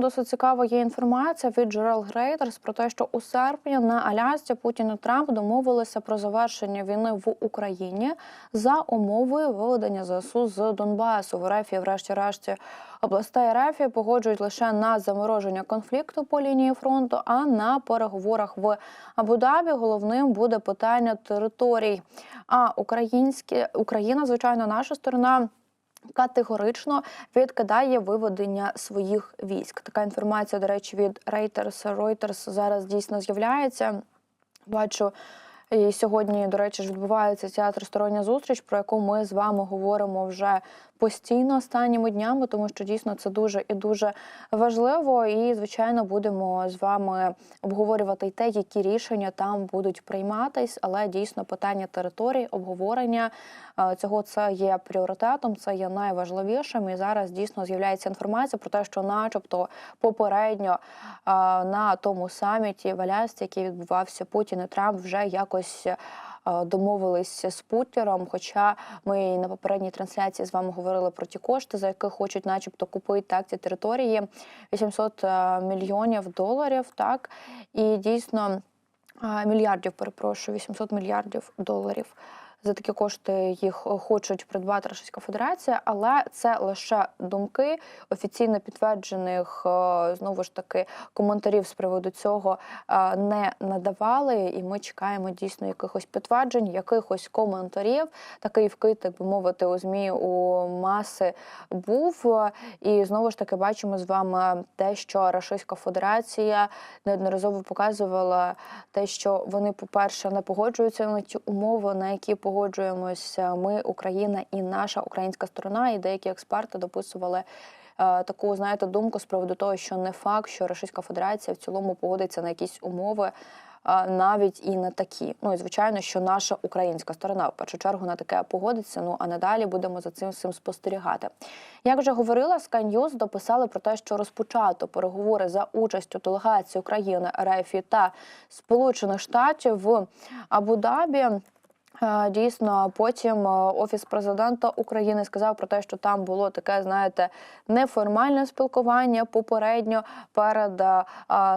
часом досить цікава є інформація від джерел Грейдерс про те, що у серпні на Алясці Путін і Трамп домовилися про завершення війни в Україні за умовою виведення ЗСУ з Донбасу. В РФ, врешті-решті, областей РФ погоджують лише на замороження конфлікту по лінії фронту, а на переговорах в Абу-Дабі головним буде питання територій. А українські Україна, звичайно, наша сторона. Категорично відкидає виведення своїх військ. Така інформація, до речі, від Reuters, Reuters зараз дійсно з'являється. Бачу, і сьогодні, до речі, ж відбувається ця тристороння зустріч, про яку ми з вами говоримо вже постійно останніми днями, тому що дійсно це дуже і дуже важливо. І, звичайно, будемо з вами обговорювати й те, які рішення там будуть прийматись, але дійсно питання території, обговорення е, цього це є пріоритетом, це є найважливішим. І зараз дійсно з'являється інформація про те, що, начебто, попередньо е, на тому саміті в Алясці, який відбувався Путін і Трамп, вже якось. Е, Домовились з Путлером, хоча ми на попередній трансляції з вами говорили про ті кошти, за які хочуть, начебто, купити так ці території 800 е, мільйонів доларів. Так і дійсно мільярдів, перепрошую, 800 мільярдів доларів. За такі кошти їх хочуть придбати Російська Федерація, але це лише думки офіційно підтверджених е, знову ж таки коментарів з приводу цього е, не надавали. І ми чекаємо дійсно якихось підтверджень, якихось коментарів. Такий вкид, так би мовити, у змі у маси був. І знову ж таки бачимо з вами те, що Російська Федерація неодноразово показувала те, що вони, по-перше, не погоджуються на ті умови, на які погоджуємося ми, Україна і наша українська сторона, і деякі експерти дописували. е, Таку знаєте думку з приводу того, що не факт, що Російська Федерація в цілому погодиться на якісь умови, навіть і на такі. Ну і звичайно, що наша українська сторона в першу чергу на таке погодиться. Ну а надалі будемо за цим всім спостерігати. Як вже говорила, Sky News дописали про те, що розпочато переговори за участю делегації України, РФ та Сполучених Штатів в Абу-Дабі. Дійсно, потім е, офіс президента України сказав про те, що там було таке, знаєте, неформальне спілкування попередньо перед е,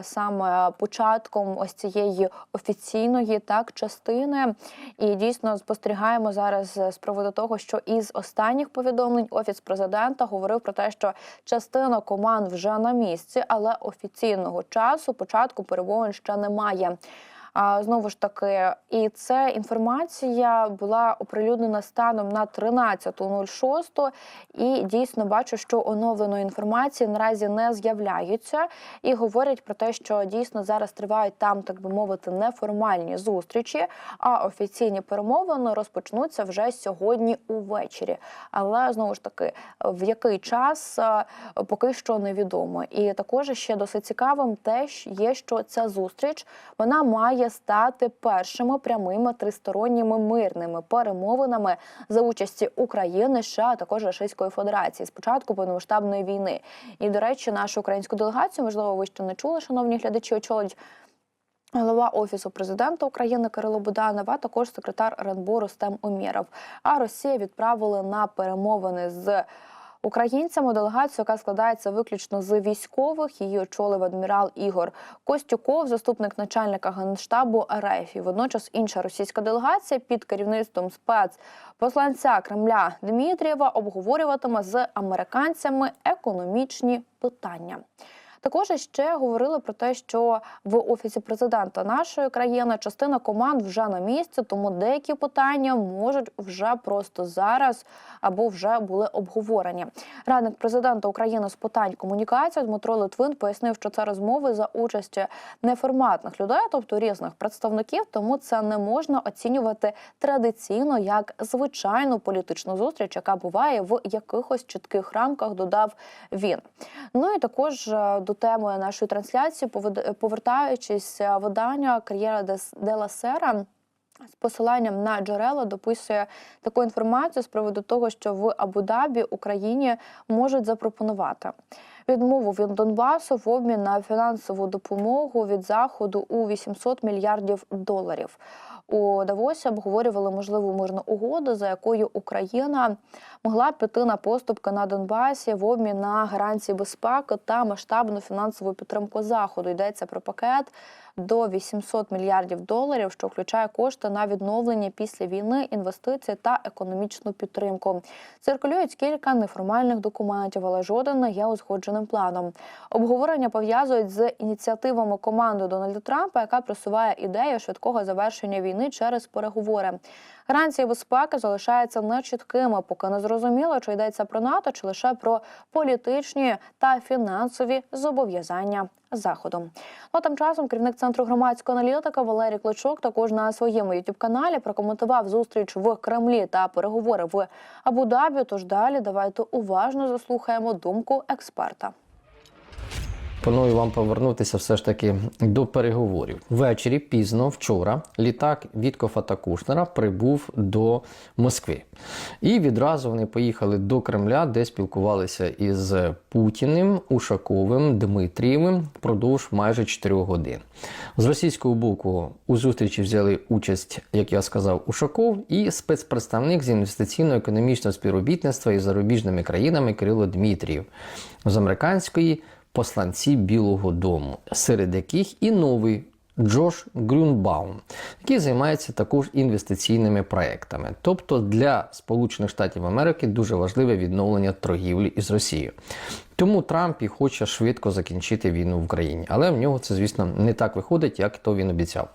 саме початком ось цієї офіційної так частини. І дійсно спостерігаємо зараз з приводу того, що із останніх повідомлень офіс президента говорив про те, що частина команд вже на місці, але офіційного часу початку перемовин ще немає. Знову ж таки, і ця інформація була оприлюднена станом на 13.06, і дійсно бачу, що оновленої інформації наразі не з'являються, і говорять про те, що дійсно зараз тривають там, так би мовити, неформальні зустрічі, а офіційні перемовини розпочнуться вже сьогодні увечері. Але знову ж таки, в який час е, поки що невідомо. І також ще досить цікавим теж є, що ця зустріч вона має стати першими прямими тристоронніми мирними перемовинами за участі України, США, а також Російської Федерації з початку повномасштабної війни. І до речі, нашу українську делегацію, можливо, ви ще не чули, шановні глядачі, очолить. Голова офісу президента України Кирило Буданов, а також секретар РНБО Рустем Умєров. А Росія відправили на перемовини з українцями делегацію, яка складається виключно з військових. Її очолив адмірал Ігор Костюков, заступник начальника генштабу РФ. І водночас інша російська делегація під керівництвом спецпосланця Кремля Дмитрієва обговорюватиме з американцями економічні питання. Також ще говорили про те, що в офісі президента нашої країни частина команд вже на місці, тому деякі питання можуть вже просто зараз або вже були обговорені. Радник президента України з питань комунікації Дмитро Литвин пояснив, що це розмови за участі неформатних людей, тобто різних представників, тому це не можна оцінювати традиційно як звичайну політичну зустріч, яка буває в якихось чітких рамках. Додав він. Ну і також е, до теми нашої трансляції, повертаючись е, видання кар'єра Дела Сера. З посиланням на джерела дописує таку інформацію з приводу того, що в Абу-Дабі Україні можуть запропонувати відмову від Донбасу в обмін на фінансову допомогу від заходу у 800 мільярдів доларів. У Давосі обговорювали можливу мирну угоду, за якою Україна могла піти на поступки на Донбасі в обмін на гарантії безпеки та масштабну фінансову підтримку заходу. Йдеться про пакет до 800 мільярдів доларів, що включає кошти на відновлення після війни, інвестиції та економічну підтримку. Циркулюють кілька неформальних документів, але жоден не є узгодженим планом. Обговорення пов'язують з ініціативами команди Дональда Трампа, яка просуває ідею швидкого завершення війни через переговори. Гарантії безпеки залишаються нечіткими, поки не зрозуміло, чи йдеться про НАТО, чи лише про політичні та фінансові зобов'язання заходу. Ну тим часом керівник центру громадської аналітики Валерій Клочок також на своєму ютуб каналі прокоментував зустріч в Кремлі та переговори в Абу-Дабі. Тож далі давайте уважно заслухаємо думку експерта. Пропоную вам повернутися все ж таки до переговорів. Ввечері пізно вчора літак Віткофа та Кушнера прибув до Москви. І відразу вони поїхали до Кремля, де спілкувалися із Путіним, Ушаковим, Дмитрієвим впродовж майже 4 годин. З російського боку у зустрічі взяли участь, як я сказав, Ушаков і спецпредставник з інвестиційно-економічного співробітництва із зарубіжними країнами Кирило Дмитрієв з американської посланці Білого Дому, серед яких і новий Джош Грюнбаум, який займається також інвестиційними проектами. Тобто для Сполучених Штатів Америки дуже важливе відновлення торгівлі із Росією. Тому Трамп і хоче швидко закінчити війну в Україні, але в нього це, звісно, не так виходить, як то він обіцяв.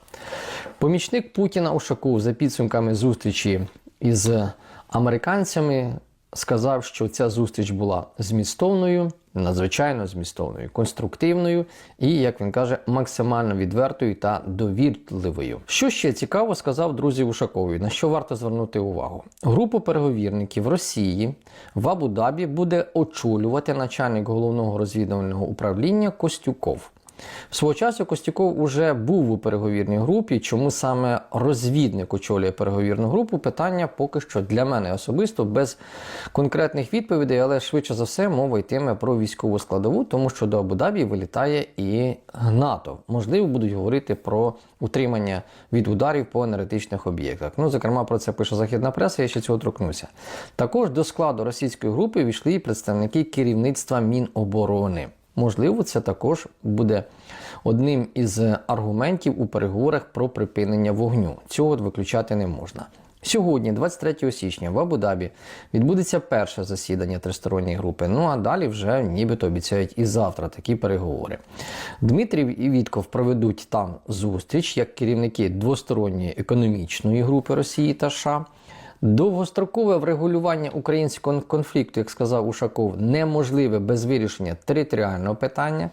Помічник Путіна Ушаков за підсумками зустрічі із американцями сказав, що ця зустріч була змістовною, надзвичайно змістовною, конструктивною і, як він каже, максимально відвертою та довірливою. Що ще цікаво, сказав друзі Ушакові, на що варто звернути увагу? Групу переговірників Росії в Абу-Дабі буде очолювати начальник головного розвідувального управління Костюков. Свого часу Костюков уже був у переговірній групі. Чому саме розвідник очолює переговірну групу? Питання поки що для мене особисто без конкретних відповідей, але швидше за все мова йтиме про військову складову, тому що до Абу-Дабі вилітає і НАТО. Можливо, будуть говорити про утримання від ударів по енергетичних об'єктах. Ну, зокрема, про це пише західна преса. Я ще цього торкнуся. Також до складу російської групи війшли і представники керівництва Міноборони. Можливо, це також буде одним із аргументів у переговорах про припинення вогню. Цього виключати не можна. Сьогодні, 23 січня, в Абу-Дабі відбудеться перше засідання тристоронньої групи. Ну а далі вже нібито обіцяють і завтра такі переговори. Дмитрів і Вітков проведуть там зустріч як керівники двосторонньої економічної групи Росії та США. Довгострокове врегулювання українського конфлікту, як сказав Ушаков, неможливе без вирішення територіального питання.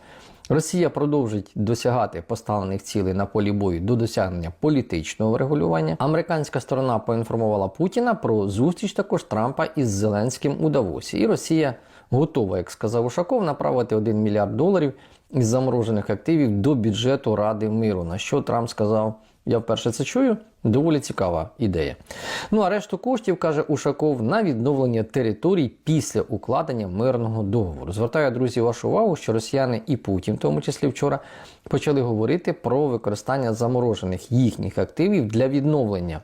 Росія продовжить досягати поставлених цілей на полі бою до досягнення політичного врегулювання. Американська сторона поінформувала Путіна про зустріч також Трампа із Зеленським у Давосі. І Росія готова, як сказав Ушаков, направити 1 мільярд доларів із заморожених активів до бюджету Ради миру. На що Трамп сказав? Я вперше це чую. Доволі цікава ідея. Ну а решту коштів каже Ушаков на відновлення територій після укладення мирного договору. Звертаю, друзі, вашу увагу, що росіяни і Путін, в тому числі вчора, почали говорити про використання заморожених їхніх активів для відновлення